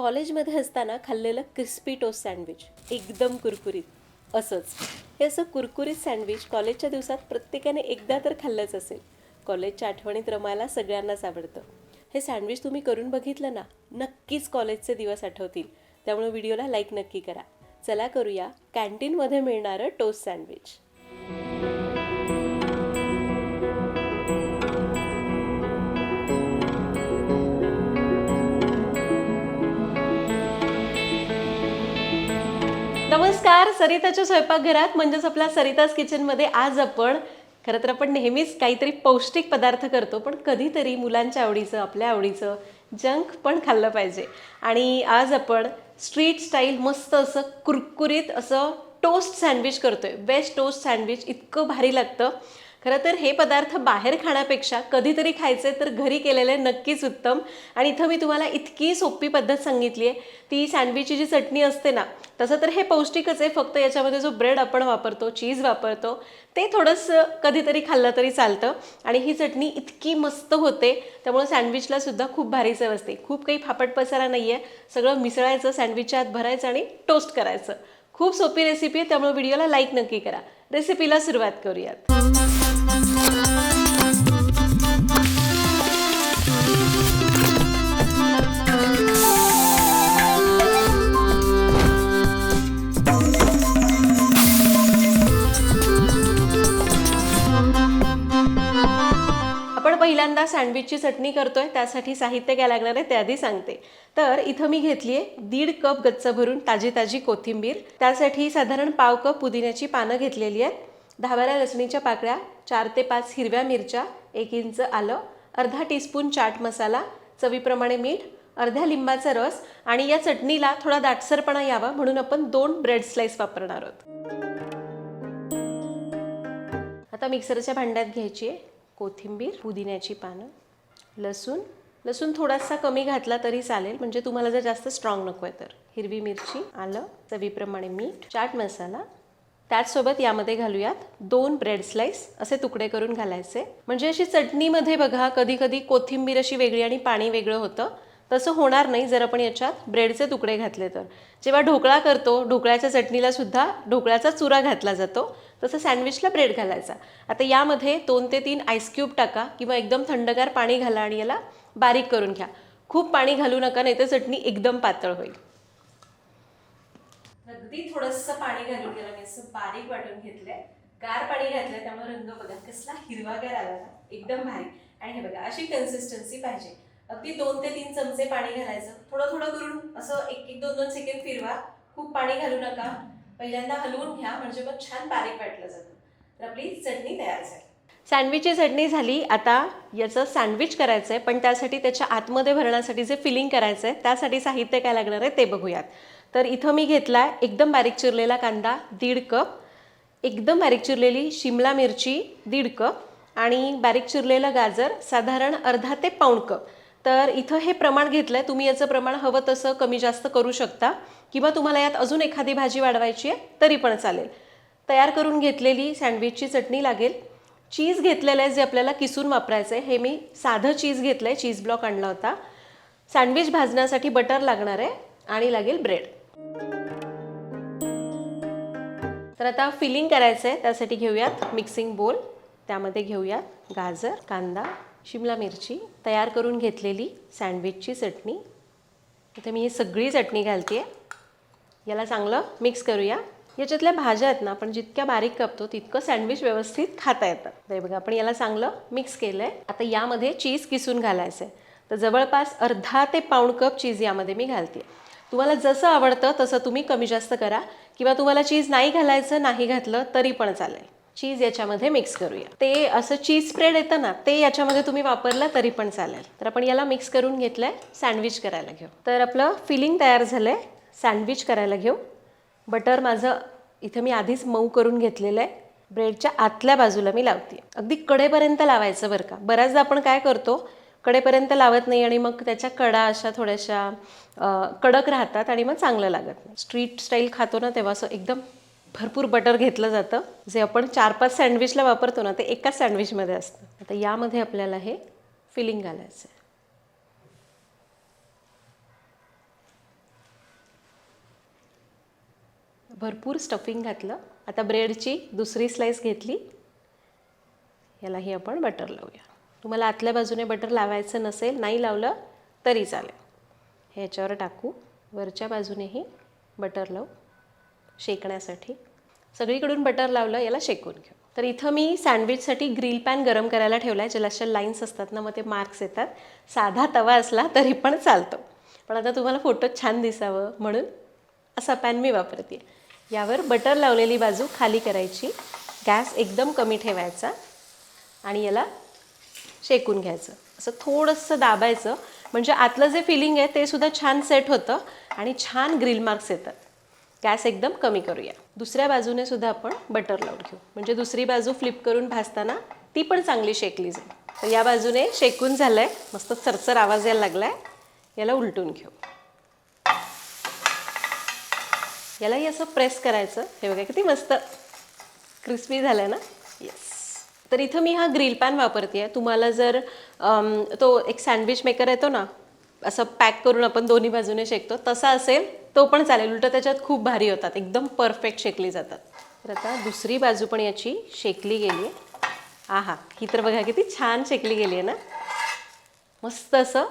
कॉलेजमध्ये असताना खाल्लेलं क्रिस्पी टोस्ट सँडविच एकदम कुरकुरीत. असंच. हे असं कुरकुरीत सँडविच कॉलेजच्या दिवसात प्रत्येकाने एकदा तर खाल्लंच असेल. कॉलेजच्या आठवणीत रमायला सगळ्यांनाच आवडतं. हे सँडविच तुम्ही करून बघितलं ना नक्कीच कॉलेजचे दिवस आठवतील. त्यामुळे व्हिडिओला लाईक नक्की करा. चला करूया कॅन्टीनमध्ये मिळणारं टोस्ट सँडविच. नमस्कार सरिताच्या स्वयंपाकघरात म्हणजेच आपल्या सरिताज किचनमध्ये आज आपण खरं तर आपण नेहमीच काहीतरी पौष्टिक पदार्थ करतो पण कधीतरी मुलांच्या आवडीचं आपल्या आवडीचं जंक पण खाल्लं पाहिजे. आणि आज आपण स्ट्रीट स्टाईल मस्त असं कुरकुरीत असं टोस्ट सँडविच करतोय. बेस्ट टोस्ट सँडविच इतकं भारी लागतं. खरं तर हे पदार्थ बाहेर खाण्यापेक्षा कधीतरी खायचे तर घरी केलेले नक्कीच उत्तम. आणि इथं मी तुम्हाला इतकी सोपी पद्धत सांगितली आहे. ती सँडविचची जी चटणी असते ना तसं तर हे पौष्टिकच आहे. फक्त याच्यामध्ये जो ब्रेड आपण वापरतो चीज वापरतो ते थोडंसं कधीतरी खाल्लं तरी चालतं. आणि ही चटणी इतकी मस्त होते त्यामुळे सँडविचला सुद्धा खूप भारी चव असते. खूप काही फापट पसारा नाही आहे सगळं मिसळायचं सँडविचच्या आत भरायचं आणि टोस्ट करायचं. खूप सोपी रेसिपी आहे त्यामुळे व्हिडिओला लाईक नक्की करा. रेसिपीला सुरुवात करूयात. पहिल्यांदा सँडविचची चटणी करतोय त्यासाठी साहित्य काय लागणार आहे ते आधी सांगते. तर इथं मी घेतली आहे दीड कप गच्च भरून ताजी ताजी कोथिंबीर. त्यासाठी साधारण पाव कप पुदिन्याची पानं घेतलेली आहेत. दहा लसणीच्या पाकळ्या चार ते पाच हिरव्या मिरच्या एक इंच आलं अर्धा टीस्पून चाट मसाला चवीप्रमाणे मीठ अर्ध्या लिंबाचा रस आणि या चटणीला थोडा दाटसरपणा यावा म्हणून आपण दोन ब्रेड स्लाइस वापरणार आहोत. आता मिक्सरच्या भांड्यात घ्यायची आहे कोथिंबीर पुदिन्याची पानं लसूण. लसूण थोडासा कमी घातला तरी चालेल. म्हणजे तुम्हाला जर जास्त स्ट्रॉंग नको आहे तर. हिरवी मिरची आलं चवीप्रमाणे मीठ चाट मसाला. त्याचसोबत यामध्ये घालूयात दोन ब्रेड स्लाइस असे तुकडे करून घालायचे. म्हणजे अशी चटणीमध्ये बघा कधी कधी कोथिंबीर अशी वेगळी आणि पाणी वेगळं होतं. तसं होणार नाही जर आपण याच्यात ब्रेडचे तुकडे घातले तर. जेव्हा ढोकळा करतो ढोकळ्याच्या चटणीला सुद्धा ढोकळ्याचा चुरा घातला जातो तसं सँडविचला ब्रेड घालायचा. आता यामध्ये दोन ते तीन आईस्क्यूब टाका किंवा एकदम थंडगार पाणी घाला आणि याला बारीक करून घ्या. खूप पाणी घालू नका नाही तर चटणी एकदम पातळ होईल. अगदी थोडंसं पाणी घालून गेलं मी असं बारीक वाटून घेतलंय. गार पाणी घातलंय त्यामुळे रंग बघा कसला हिरवागार आला ना. एकदम भारी. आणि हे बघा अशी कन्सिस्टन्सी पाहिजे. अगदी दोन ते तीन चमचे पाणी घालायचं. थोडं थोडं करून असं एक एक दोन दोन सेकंड फिरवा. खूप पाणी घालू नका. पहिल्यांदा हलवून घ्या म्हणजे मग छान बारीक वाटलं जातं. तर आपली चटणी तयार झाली. सँडविचची चटणी झाली. आता याचं सँडविच करायचं आहे पण त्यासाठी त्याच्या आतमध्ये भरण्यासाठी जे फिलिंग करायचं आहे त्यासाठी साहित्य काय लागणार आहे ते बघूयात. तर इथं मी घेतला आहे एकदम बारीक चिरलेला कांदा दीड कप. एकदम बारीक चिरलेली शिमला मिरची दीड कप. आणि बारीक चिरलेलं गाजर साधारण अर्धा ते पाऊण कप. तर इथं हे प्रमाण घेतलं आहे तुम्ही याचं प्रमाण हवं तसं कमी जास्त करू शकता. किंवा तुम्हाला यात अजून एखादी भाजी वाढवायची आहे तरी पण चालेल. तयार करून घेतलेली सँडविचची चटणी लागेल. चीज घेतलेलं आहे जे आपल्याला किसून वापरायचं आहे. हे मी साधं चीज घेतलं आहे चीज ब्लॉक आणला होता. सँडविच भाजण्यासाठी बटर लागणार आहे आणि लागेल ब्रेड. तर आता फिलिंग करायचं आहे त्यासाठी घेऊयात मिक्सिंग बोल. त्यामध्ये घेऊयात गाजर कांदा शिमला मिरची तयार करून घेतलेली सँडविचची चटणी. इथे मी ही सगळी चटणी घालते आहे याला चांगलं मिक्स करूया. याच्यातल्या भाज्या आहेत ना आपण जितक्या बारीक कापतो तितकं सँडविच व्यवस्थित खाता येतं. तर बघा आपण याला चांगलं मिक्स केलं आहे आता यामध्ये चीज किसून घालायचं आहे तर जवळपास अर्धा ते पाऊण कप चीज यामध्ये मी घालते तुम्हाला जसं आवडतं तसं तुम्ही कमी जास्त करा. किंवा तुम्हाला चीज नाही घालायचं नाही घातलं तरी पण चालेल. चीज याच्यामध्ये मिक्स करूया. ते असं चीज स्प्रेड येतं ना ते याच्यामध्ये तुम्ही वापरलं तरी पण चालेल. तर आपण याला मिक्स करून घेतलं आहे सँडविच करायला घेऊ. तर आपलं फिलिंग तयार झालं आहे सँडविच करायला घेऊ. बटर माझं इथं मी आधीच मऊ करून घेतलेलं आहे ब्रेडच्या आतल्या बाजूला मी लावते. अगदी कडेपर्यंत लावायचं बरं का. बऱ्याचदा आपण काय करतो कडेपर्यंत लावत नाही आणि मग त्याच्या कडा अशा थोड्याशा कडक राहतात आणि मग चांगलं लागत नाही. स्ट्रीट स्टाईल खातो ना तेव्हा असं एकदम भरपूर बटर घेतलं जातं. जे आपण चार पाच सँडविचला वापरतो ना ते एकाच सँडविचमध्ये असतं. आता यामध्ये आपल्याला हे फिलिंग घालायचं आहे. भरपूर स्टफिंग घातलं. आता ब्रेडची दुसरी स्लाईस घेतली. यालाही आपण बटर लावूया. तुम्हाला आतल्या बाजूने बटर लावायचं नसेल नाही लावलं तरी चालेल. ह्याच्यावर टाकू. वरच्या बाजूनेही बटर लावू. शेकण्यासाठी. सगळीकडून बटर लावलं याला शेकून घेऊ. तर इथं मी सँडविचसाठी ग्रिल पॅन गरम करायला ठेवला आहे ज्याला अशा लाईन्स असतात ना मग ते मार्क्स येतात. साधा तवा असला तरी पण चालतो. पण आता तुम्हाला फोटो छान दिसावं म्हणून असा पॅन मी वापरते. यावर बटर लावलेली बाजू खाली करायची. गॅस एकदम कमी ठेवायचा. आणि याला शेकून घ्यायचं. असं थोडंसं दाबायचं. म्हणजे आतलं जे फिलिंग आहे ते सुद्धा छान सेट होतं. आणि छान ग्रिल मार्क्स येतात. गॅस एकदम कमी करूया. दुसऱ्या बाजूने सुद्धा आपण बटर लावून घेऊ. म्हणजे दुसरी बाजू फ्लिप करून भाजताना ती पण चांगली शेकली जाईल. तर या बाजूने शेकून झालं आहे मस्त चरचर आवाज यायला लागला आहे याला उलटून घेऊ. यालाही असं प्रेस करायचं. हे बघा किती मस्त क्रिस्पी झालं ना? येस तर इथं मी हा ग्रिल पॅन वापरते आहे तुम्हाला जर तो एक सँडविच मेकर येतो ना असं पॅक करून आपण दोन्ही बाजूने शेकतो तसा असेल तो पण चालेल उलटं त्याच्यात खूप भारी होतात एकदम परफेक्ट शेकली जातात. तर आता दुसरी बाजू पण याची शेकली गेली आहे. आहा ही तर बघा किती छान शेकली गेली आहे ना. मस्त असं.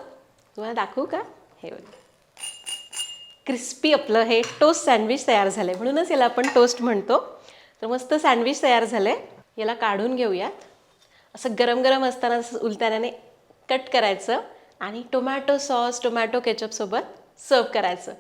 तुम्हाला दाखवू का? हे बघा. क्रिस्पी आपलं हे टोस्ट सँडविच तयार झालं आहे म्हणूनच याला आपण टोस्ट म्हणतो. तर मस्त सँडविच तयार झालं आहे याला काढून घेऊयात. असं गरम गरम असताना असं उलतानाने कट करायचं आणि टोमॅटो सॉस टोमॅटो केचपसोबत सर्व करायचं.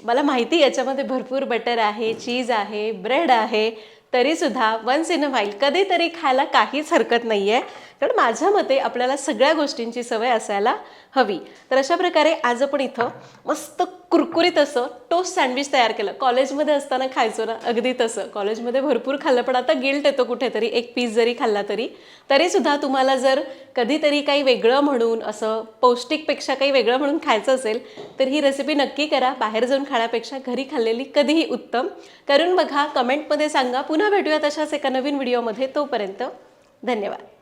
मला माहिती आहे याच्यामध्ये भरपूर बटर आहे चीज आहे ब्रेड आहे तरीसुद्धा वन्स इन अ व्हाईल कधीतरी खायला काहीच हरकत नाही आहे कारण माझ्या मते आपल्याला सगळ्या गोष्टींची सवय असायला हवी. तर अशा प्रकारे आज आपण इथं मस्त कुरकुरीत असं टोस्ट सँडविच तयार केलं. कॉलेजमध्ये असताना खायचो ना अगदी तसं. कॉलेजमध्ये भरपूर खाल्लं पण आता गिल्ट येतो कुठेतरी. एक पीस जरी खाल्ला तरी. तरीसुद्धा तुम्हाला जर कधीतरी काही वेगळं म्हणून असं पौष्टिकपेक्षा काही वेगळं म्हणून खायचं असेल तर ही रेसिपी नक्की करा. बाहेर जाऊन खाण्यापेक्षा घरी खाल्लेली कधीही उत्तम. करून बघा कमेंटमध्ये सांगा. पुन्हा भेटूयात तशाच एका नवीन व्हिडिओमध्ये तोपर्यंत धन्यवाद.